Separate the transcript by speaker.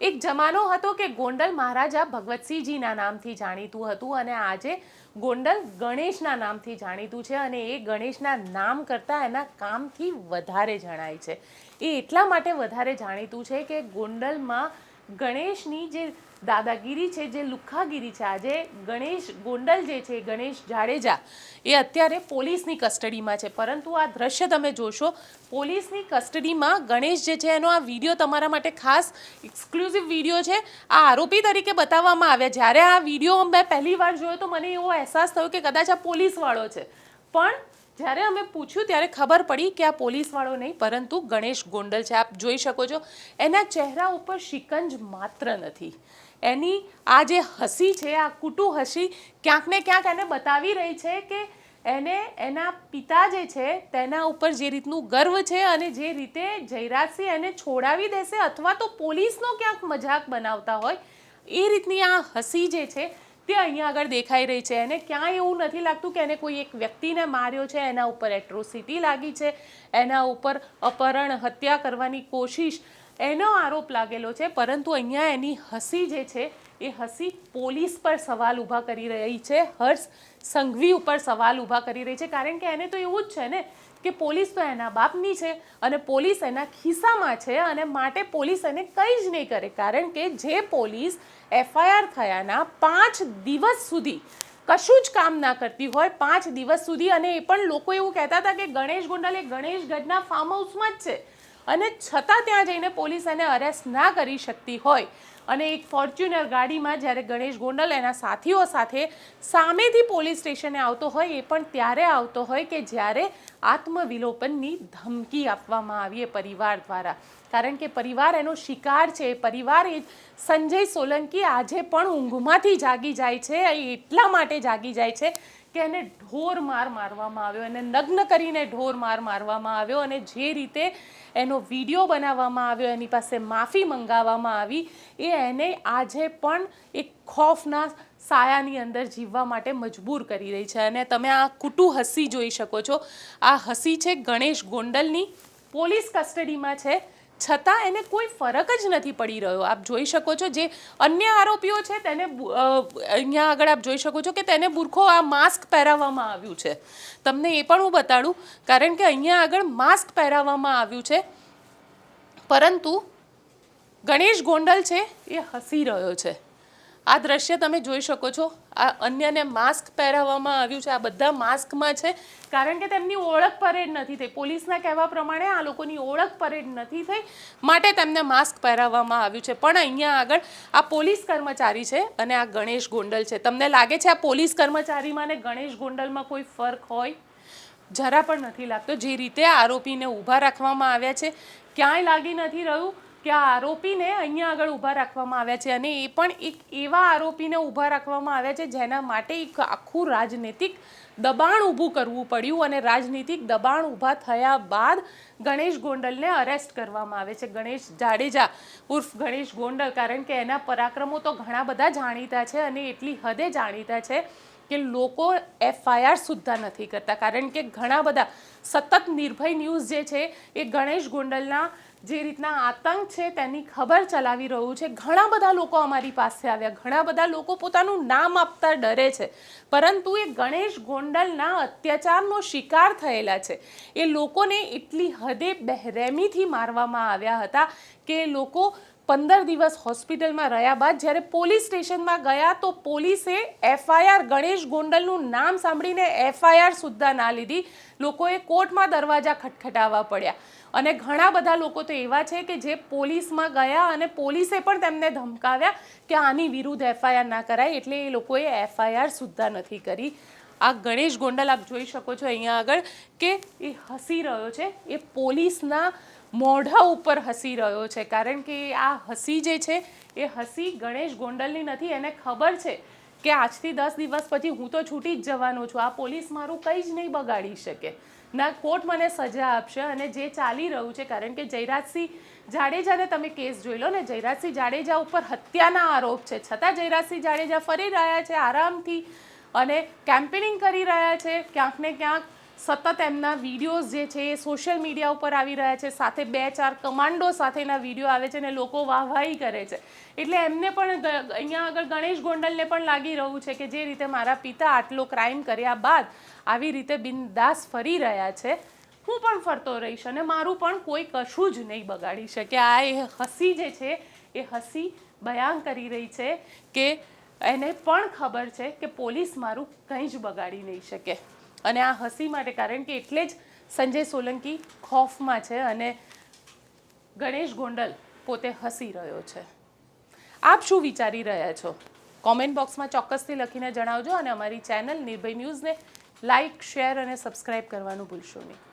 Speaker 1: એક જમાનો હતો કે ગોંડલ મહારાજા ભગવતસિંહજીના નામથી જાણીતું હતું અને આજે ગોંડલ ગણેશના નામથી જાણીતું છે અને એ ગણેશના નામ કરતાં એના કામથી વધારે જણાય છે. એ એટલા માટે વધારે જાણીતું છે કે ગોંડલમાં ગણેશની જે દાદાગીરી છે, જે લુખ્ખાગીરી છે, આજે ગણેશ ગોંડલ જે છે, ગણેશ જાડેજા, એ અત્યારે પોલીસની કસ્ટડીમાં છે. પરંતુ આ દ્રશ્ય તમે જોશો, પોલીસની કસ્ટડીમાં ગણેશ જે છે, એનો આ વીડિયો તમારા માટે ખાસ એક્સક્લુઝિવ વીડિયો છે. આ આરોપી તરીકે બતાવવામાં આવ્યા. જ્યારે આ વીડિયો મેં પહેલી વાર જોયો તો મને એવો અહેસાસ થયો કે કદાચ આ પોલીસવાળો છે. પણ જ્યારે અમે પૂછ્યું ત્યારે ખબર પડી કે આ પોલીસવાળો નહીં, પરંતુ ગણેશ ગોંડલ છે. આપ જોઈ શકો છો, એના ચહેરા ઉપર શિકંજ માત્ર નથી. એની આ જે હસી છે, આ કુટુ હસી, ક્યાંક ને ક્યાંક એને બતાવી રહી છે કે એને એના પિતા જે છે, તેના ઉપર જે રીતનું ગર્વ છે અને જે રીતે જયરાજસિંહ એને છોડાવી દેશે અથવા તો પોલીસનો ક્યાંક મજાક બનાવતા હોય, એ રીતની આ હસી જે છે તે અહીંયા આગળ દેખાઈ રહી છે એને ક્યાંય એવું નથી લાગતું કે એને કોઈ એક વ્યક્તિને માર્યો છે, એના ઉપર એટ્રોસિટી લાગી છે, એના ઉપર અપહરણ, હત્યા કરવાની કોશિશ, એનો આરોપ લાગેલો છે. પરંતુ અહીંયા એની હસી જે છે, એ હસી પોલીસ પર સવાલ ઊભા કરી રહી છે. હર્ષ સંઘવી ઉપર સવાલ ઊભા કરી રહી છે. કારણ કે એને તો એવું જ છે ને કે પોલીસ તો એના બાપની છે અને પોલીસ એના ખિસ્સામાં છે અને માટે પોલીસ એને કંઈ જ નહીં કરે. કારણ કે જે પોલીસ એફઆઈઆર થયાના પાંચ દિવસ સુધી કશું જ કામ ના કરતી હોય, પાંચ દિવસ સુધી અને એ પણ લોકો એવું કહેતા હતા કે ગણેશ ગોંડલ એ ગણેશગઢના ફાર્મ હાઉસમાં જ છે. અને છતાં ત્યાં જઈને પોલીસ એને અરેસ્ટ ના કરી શકતી હોય. અને એક ફોર્ચ્યુનર ગાડીમાં જ્યારે ગણેશ ગોંડલ એના સાથીઓ સાથે સામેથી પોલીસ સ્ટેશને આવતો હોય, એ પણ ત્યારે આવતો હોય કે જ્યારે આત્મવિલોપનની ધમકી આપવામાં આવી એ પરિવાર દ્વારા. કારણ કે પરિવાર એનો શિકાર છે પરિવાર એ સંજય સોલંકી આજે પણ ઊંઘમાંથી જાગી જાય છે એટલા માટે જાગી જાય છે કે એને ઢોર માર મારવામાં આવ્યો, એને નગ્ન કરીને ઢોર માર મારવામાં આવ્યો અને જે રીતે એનો વીડિયો બનાવવામાં આવ્યો, એની પાસે માફી મંગાવવામાં આવી, એ એને આજે પણ એક ખોફના સાયાની અંદર જીવવા માટે મજબૂર કરી રહી છે. અને તમે આ કુટુ હસી જોઈ શકો છો. આ હસી છે ગણેશ ગોંડલની પોલીસ કસ્ટડીમાં છે. છતાં એને કોઈ ફરક જ નથી પડી રહ્યો. આપ જોઈ શકો છો જે અન્ય આરોપીઓ છે તેને અહીંયા આગળ આપ જોઈ શકો છો કે તેને બુરખો આ માસ્ક પહેરાવવામાં આવ્યું છે. તમને એ પણ હું બતાડું, કારણ કે અહીંયા આગળ માસ્ક પહેરાવવામાં આવ્યું છે. પરંતુ ગણેશ ગોંડલ છે એ હસી રહ્યો છે. આ દ્રશ્ય તમે જોઈ શકો છો. આ અન્યને માસ્ક પહેરાવવામાં આવ્યું છે. આ બધા માસ્કમાં છે. કારણ કે તેમની ઓળખ પરેડ નથી થઈ. પોલીસના કહેવા પ્રમાણે આ લોકોની ઓળખ પરેડ નથી થઈ. માટે તેમને માસ્ક પહેરાવવામાં આવ્યું છે. પણ અહીંયા આગળ આ પોલીસ કર્મચારી છે અને આ ગણેશ ગોંડલ છે. તમને લાગે છે આ પોલીસ કર્મચારીમાં ને ગણેશ ગોંડલમાં કોઈ ફરક હોય? જરા પણ નથી લાગતો. જે રીતે આરોપીને ઊભા રાખવામાં આવ્યા છે, ક્યાંય લાગી નથી રહ્યું. કે આ આરોપીને અહીંયા આગળ ઊભા રાખવામાં આવ્યા છે અને એ પણ એક એવા આરોપીને ઊભા રાખવામાં આવ્યા છે જેના માટે એક આખું રાજનૈતિક દબાણ ઊભું કરવું પડ્યું અને રાજનીતિક દબાણ ઊભા થયા બાદ ગણેશ ગોંડલને અરેસ્ટ કરવામાં આવે છે. ગણેશ જાડેજા ઉર્ફ ગણેશ ગોંડલ, કારણ કે એના પરાક્રમો તો ઘણા બધા જાણીતા છે અને એટલી હદે જાણીતા છે કે લોકો એફઆઈઆર સુદ્ધા નથી કરતા. કારણ કે ઘણા બધા સતત નિર્ભય ન્યૂઝ જે છે એ ગણેશ ગોંડલના જે રીતના આતંક છે તેની ખબર ચલાવી રહ્યું છે. ઘણા બધા લોકો અમારી પાસે આવ્યા. ઘણા બધા લોકો પોતાનું નામ આપતા ડરે છે. પરંતુ એ ગણેશ ગોંડલના અત્યાચારનો શિકાર થયેલા છે. એ લોકોને એટલી હદે બહેરેમીથી મારવામાં આવ્યા હતા કે લોકો પંદર દિવસ હોસ્પિટલમાં રહ્યા બાદ જ્યારે પોલીસ સ્ટેશનમાં ગયા તો પોલીસે એફઆઈઆર ગણેશ ગોંડલનું નામ સાંભળીને એફઆઈઆર સુદ્ધા ના લીધી. લોકોએ કોર્ટમાં દરવાજા ખટખટાવવા પડ્યા. અને ઘણા બધા લોકો તો એવા છે કે જે પોલીસમાં ગયા અને પોલીસે પણ તેમને ધમકાવ્યા કે આની વિરુદ્ધ એફઆઈઆર ના કરાય એટલે એ લોકોએ એફઆઈઆર સુદ્ધા નથી કરી. આ ગણેશ ગોંડલ આપ જોઈ શકો છો અહીંયા આગળ કે એ હસી રહ્યો છે. એ પોલીસના મોઢા ઉપર હસી રહ્યો છે. કારણ કે આ હસી જે છે, એ હસી ગણેશ ગોંડલની નથી. એને ખબર છે કે આજથી દસ દિવસ પછી હું તો છૂટી જ જવાનો છું. આ પોલીસ મારું કંઈ જ નહીં બગાડી શકે. ના, કોર્ટ મને સજા આપશે અને જે ચાલી રહ્યું છે, કારણ કે જયરાજસિંહ જાડેજાને તમે કેસ જોઈ લો ને, જયરાજસિંહ જાડેજા ઉપર હત્યાના આરોપ છે. છતાં જયરાજસિંહ જાડેજા ફરી રહ્યા છે, આરામથી અને કેમ્પેનિંગ કરી રહ્યા છે. ક્યાંક ને ક્યાંક સતત એમના વિડીયોઝ જે છે એ સોશિયલ મીડિયા ઉપર આવી રહ્યા છે, સાથે બે ચાર કમાન્ડો સાથેના વીડિયો આવે છે અને લોકો વાહવાહી કરે છે. એટલે એમને પણ અહીંયા આગળ ગણેશ ગોંડલને પણ લાગી રહ્યું છે કે જે રીતે મારા પિતા આટલો ક્રાઇમ કર્યા બાદ આવી રીતે બિનદાસ ફરી રહ્યા છે. હું પણ ફરતો રહીશ અને મારું પણ કોઈ કશું જ નહીં બગાડી શકે. આ એ હસી જે છે એ હસી બયાન કરી રહી છે કે એને પણ ખબર છે કે પોલીસ મારું કંઈ જ બગાડી નહીં શકે. અને આ હસી માટે, કારણ કે એટલે જ સંજય સોલંકી ખોફમાં છે અને ગણેશ ગોંડલ પોતે હસી રહ્યો છે. આપ શું વિચારી રહ્યા છો? કોમેન્ટ બોક્સમાં ચોક્કસથી લખીને જણાવજો અને અમારી ચેનલ નિર્ભય ન્યૂઝને લાઇક શેર અને સબસ્ક્રાઇબ કરવાનું ભૂલશો નહીં.